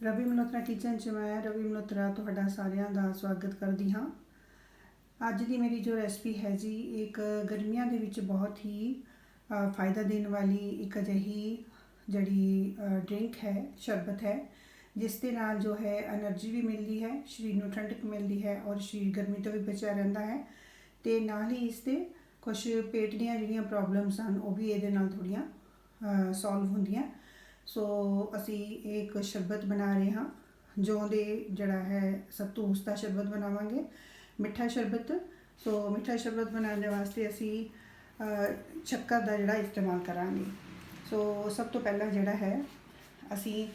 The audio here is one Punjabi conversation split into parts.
ਰਵੀ ਮਲੋਤਰਾ ਕਿਚਨ 'ਚ ਮੈਂ, ਰਵੀ ਮਲੋਤਰਾ ਤੁਹਾਡਾ ਸਾਰਿਆਂ ਦਾ ਸਵਾਗਤ ਕਰਦੀ ਹਾਂ। ਅੱਜ ਦੀ ਮੇਰੀ ਜੋ ਰੈਸਪੀ ਹੈ ਜੀ, ਇੱਕ ਗਰਮੀਆਂ ਦੇ ਵਿੱਚ ਬਹੁਤ ਹੀ ਫਾਇਦਾ ਦੇਣ ਵਾਲੀ ਇੱਕ ਅਜਿਹੀ ਜਿਹੜੀ ਡਰਿੰਕ ਹੈ, ਸ਼ਰਬਤ ਹੈ, ਜਿਸ ਦੇ ਨਾਲ ਜੋ ਹੈ એનર્ਜੀ ਵੀ ਮਿਲਦੀ ਹੈ, ਸਰੀਰ ਨੂੰ ਠੰਡਕ ਮਿਲਦੀ ਹੈ ਔਰ ਸਰੀਰ ਗਰਮੀ ਤੋਂ ਵੀ ਬਚਿਆ ਰਹਿੰਦਾ ਹੈ ਤੇ ਨਾਲ ਹੀ ਇਸ 'ਤੇ ਕੁਝ ਪੇਟ ਦੀਆਂ ਜਿਹੜੀਆਂ ਪ੍ਰੋਬਲਮਸ ਹਨ, ਉਹ ਵੀ ਇਹਦੇ ਨਾਲ ਥੋੜੀਆਂ ਸੋਲਵ ਹੁੰਦੀਆਂ। ਸੋ ਅਸੀਂ ਇਹ ਇੱਕ ਸ਼ਰਬਤ ਬਣਾ ਰਹੇ ਹਾਂ ਜੋ ਦੇ ਜਿਹੜਾ ਹੈ ਸੱਤੂ ਉਸ ਦਾ ਸ਼ਰਬਤ ਬਣਾਵਾਂਗੇ ਮਿੱਠਾ ਸ਼ਰਬਤ। ਸੋ ਮਿੱਠਾ ਸ਼ਰਬਤ ਬਣਾਉਣ ਦੇ ਵਾਸਤੇ ਅਸੀਂ ਅ, ਸ਼ੱਕਰ ਦਾ ਜਿਹੜਾ ਇਸਤੇਮਾਲ ਕਰਾਂਗੇ। ਸੋ ਸਭ ਤੋਂ ਪਹਿਲਾਂ ਜਿਹੜਾ ਹੈ ਅਸੀਂ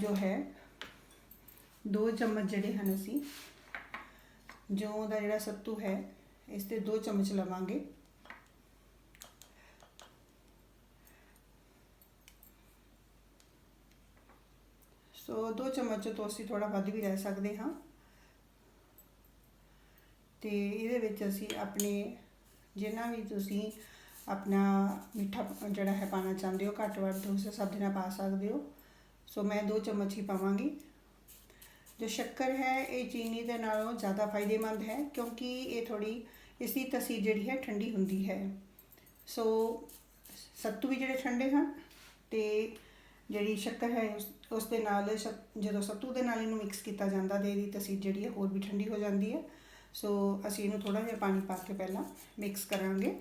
ਜੋ ਹੈ ਦੋ ਚਮਚ ਜਿਹੜੇ ਹਨ ਅਸੀਂ ਜੋ ਦਾ ਜਿਹੜਾ ਸੱਤੂ ਹੈ ਇਸ ਤੇ ਦੋ ਚਮਚ ਲਵਾਂਗੇ। ਸੋ ਦੋ ਚਮਚ ਤੋਂ ਅਸੀਂ ਥੋੜਾ ਵੱਧ ਵੀ ਲੈ ਸਕਦੇ ਹਾਂ। ਤੇ ਇਹਦੇ ਵਿੱਚ ਅਸੀਂ ਆਪਣੇ ਜਿੰਨਾ ਵੀ ਤੁਸੀਂ ਆਪਣਾ ਮਿੱਠਾ ਜਿਹੜਾ ਹੈ ਪਾਣਾ ਚਾਹੁੰਦੇ ਹੋ, ਘੱਟ ਵੱਧ ਤੁਸੀਂ ਸਭ ਦੇ ਨਾਲ ਪਾ ਸਕਦੇ ਹੋ। ਸੋ ਮੈਂ ਦੋ ਚਮਚ ਹੀ ਪਾਵਾਂਗੀ। ਜੋ ਸ਼ੱਕਰ ਹੈ, ਇਹ ਚੀਨੀ ਦੇ ਨਾਲੋਂ ਜ਼ਿਆਦਾ ਫਾਇਦੇਮੰਦ ਹੈ ਕਿਉਂਕਿ ਇਹ ਥੋੜੀ ਇਸ ਦੀ ਤਸੀਰ ਜਿਹੜੀ ਹੈ, ਠੰਡੀ ਹੁੰਦੀ ਹੈ। ਸੋ ਸੱਤੂ ਵੀ ਜਿਹੜੇ ਠੰਡੇ ਹਨ ਤੇ ਜਿਹੜੀ ਸ਼ੱਕਰ ਹੈ, ਉਸ ਉਸ ਦੇ ਨਾਲ ਸ਼ੱਕ- ਜਦੋਂ ਸੱਤੂ ਦੇ ਨਾਲ ਇਹਨੂੰ ਮਿਕਸ ਕੀਤਾ ਜਾਂਦਾ ਤੇ ਇਹਦੀ ਤਸੀਰ ਜਿਹੜੀ ਹੈ ਹੋਰ ਵੀ ਠੰਡੀ ਹੋ ਜਾਂਦੀ ਹੈ। ਸੋ ਅਸੀਂ ਇਹਨੂੰ ਥੋੜਾ ਜਿਹਾ ਪਾਣੀ ਪਾ ਕੇ ਪਹਿਲਾਂ ਮਿਕਸ ਕਰਾਂਗੇ।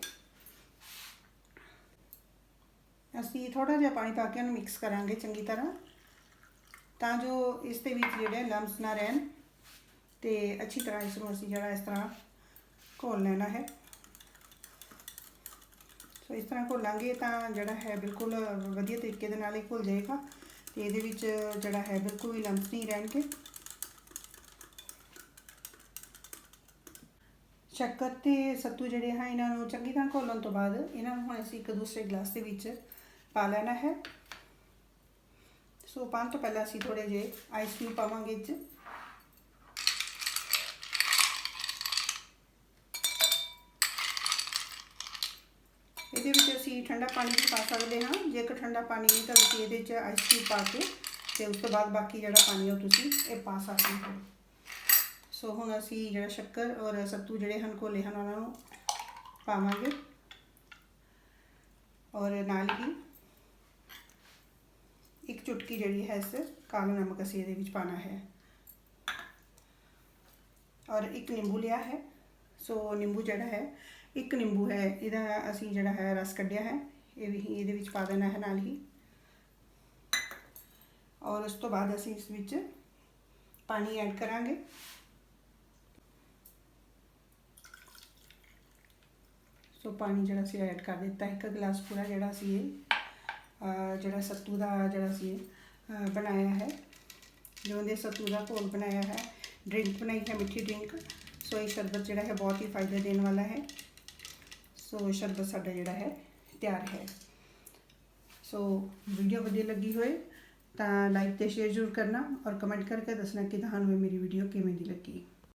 ਅਸੀਂ ਥੋੜਾ ਜਿਹਾ ਪਾਣੀ ਪਾ ਕੇ ਇਹਨੂੰ ਮਿਕਸ ਕਰਾਂਗੇ ਚੰਗੀ ਤਰ੍ਹਾਂ। ਤਾਂ ਜੋ ਇਸ ਦੇ ਵਿੱਚ ਜਿਹੜੇ ਲੰਪਸ ਨਾ ਰਹਿਣ ਤੇ ਅੱਛੀ ਤਰ੍ਹਾਂ ਇਸ ਨੂੰ ਅਸੀਂ ਜਿਹੜਾ ਇਸ ਤਰ੍ਹਾਂ ਘੋਲ ਲੈਣਾ ਹੈ। ਸੋ ਇਸ ਤਰ੍ਹਾਂ ਘੋਲਾਂਗੇ ਤਾਂ ਜਿਹੜਾ ਹੈ ਬਿਲਕੁਲ ਵਧੀਆ ਤਰੀਕੇ ਦੇ ਨਾਲ ਇਹ ਘੁਲ ਜਾਏਗਾ ਤੇ ਇਹਦੇ ਵਿੱਚ ਜਿਹੜਾ ਹੈ ਬਿਲਕੁਲ ਵੀ ਲੰਪਸ ਨਹੀਂ ਰਹਿਣਗੇ। ਸ਼ੱਕਰ ਤੇ ਸੱਤੂ ਜਿਹੜੇ ਹਨ ਇਹਨਾਂ ਨੂੰ ਚੰਗੀ ਤਰ੍ਹਾਂ ਘੋਲਣ ਤੋਂ ਬਾਅਦ ਇਹਨਾਂ ਨੂੰ ਹੁਣ ਅਸੀਂ ਇੱਕ ਦੂਸਰੇ ਗਲਾਸ ਦੇ ਵਿੱਚ ਪਾ ਲੈਣਾ ਹੈ। ਸੋ ਪਾਉਣ ਤੋਂ ਪਹਿਲਾਂ ਅਸੀਂ ਥੋੜੇ ਜਿਹੇ ਆਈਸ ਕਿਊਬ ਪਾਵਾਂਗੇ ਇਹ ਇਹਦੇ ਵਿੱਚ ਅਸੀਂ ਠੰਡਾ ਪਾਣੀ ਵੀ ਪਾ ਸਕਦੇ ਹਾਂ। ਜੇਕਰ ਠੰਡਾ ਪਾਣੀ ਨਹੀਂ ਤਾਂ ਤੁਸੀਂ ਇਹਦੇ 'ਚ ਆਈਸ ਕਿਊਬ ਪਾ ਕੇ ਤੇ ਉਸ ਤੋਂ ਬਾਅਦ ਬਾਕੀ ਜਿਹੜਾ ਪਾਣੀ ਉਹ ਤੁਸੀਂ ਇਹ ਪਾ ਸਕਦੇ ਹੋ। ਸੋ ਹੁਣ ਅਸੀਂ ਜਿਹੜਾ ਸ਼ੱਕਰ ਔਰ ਸੱਤੂ ਜਿਹੜੇ ਹਨ ਘੋਲੇ ਹਨ, ਉਹਨਾਂ ਨੂੰ ਪਾਵਾਂਗੇ। ਔਰ ਨਾਲ ਹੀ ਇੱਕ ਚੁਟਕੀ ਜਿਹੜੀ ਹੈ, ਇਸ ਕਾਲਾ ਨਮਕ ਅਸੀਂ ਇਹਦੇ ਵਿੱਚ ਪਾਣਾ ਹੈ। ਔਰ ਇੱਕ ਨਿੰਬੂ ਲਿਆ ਹੈ। ਸੋ ਨਿੰਬੂ ਜਿਹੜਾ ਹੈ ਇੱਕ ਨਿੰਬੂ ਹੈ, ਇਹਦਾ ਅਸੀਂ ਜਿਹੜਾ ਹੈ ਰਸ ਕੱਢਿਆ ਹੈ, ਇਹ ਵੀ ਇਹਦੇ ਵਿੱਚ ਪਾ ਦੇਣਾ ਹੈ ਨਾਲ ਹੀ। ਔਰ ਉਸ ਤੋਂ ਬਾਅਦ ਅਸੀਂ ਇਸ ਵਿੱਚ ਪਾਣੀ ਐਡ ਕਰਾਂਗੇ। ਸੋ ਪਾਣੀ ਜਿਹੜਾ ਸੀ ਐਡ ਕਰ ਦਿੱਤਾ ਇੱਕ ਗਲਾਸ ਪੂਰਾ ਜਿਹੜਾ ਸੀ ਇਹ, ਅਹ ਜਿਹੜਾ ਸੱਤੂ ਦਾ ਜਿਹੜਾ ਸੀ ਅਹ ਬਣਾਇਆ ਹੈ। ਜੋ ਦੇ ਸੱਤੂ ਦਾ ਘੋਲ ਬਣਾਇਆ ਹੈ, ਡਰਿੰਕ ਬਣਾਈ ਹੈ ਮਿੱਠੀ ਡਰਿੰਕ। ਸੋ ਇਹ ਸ਼ਰਬਤ ਜਿਹੜਾ ਹੈ ਬਹੁਤ ਹੀ ਫਾਇਦਾ ਦੇਣ ਵਾਲਾ ਹੈ। ਸੋ ਸ਼ਰਬਤ ਸਾਡਾ ਜਿਹੜਾ ਹੈ ਤਿਆਰ ਹੈ ਸੋ ਵੀਡੀਓ ਵਧੀਆ ਲੱਗੀ ਹੋਏ ਤਾਂ ਲਾਈਕ ਤੇ ਸ਼ੇਅਰ ਜ਼ਰੂਰ ਕਰਨਾ ਔਰ ਕਮੈਂਟ ਕਰਕੇ ਦੱਸਣਾ ਕਿ ਤੁਹਾਨੂੰ ਇਹ ਮੇਰੀ ਵੀਡੀਓ ਕਿਵੇਂ ਦੀ ਲੱਗੀ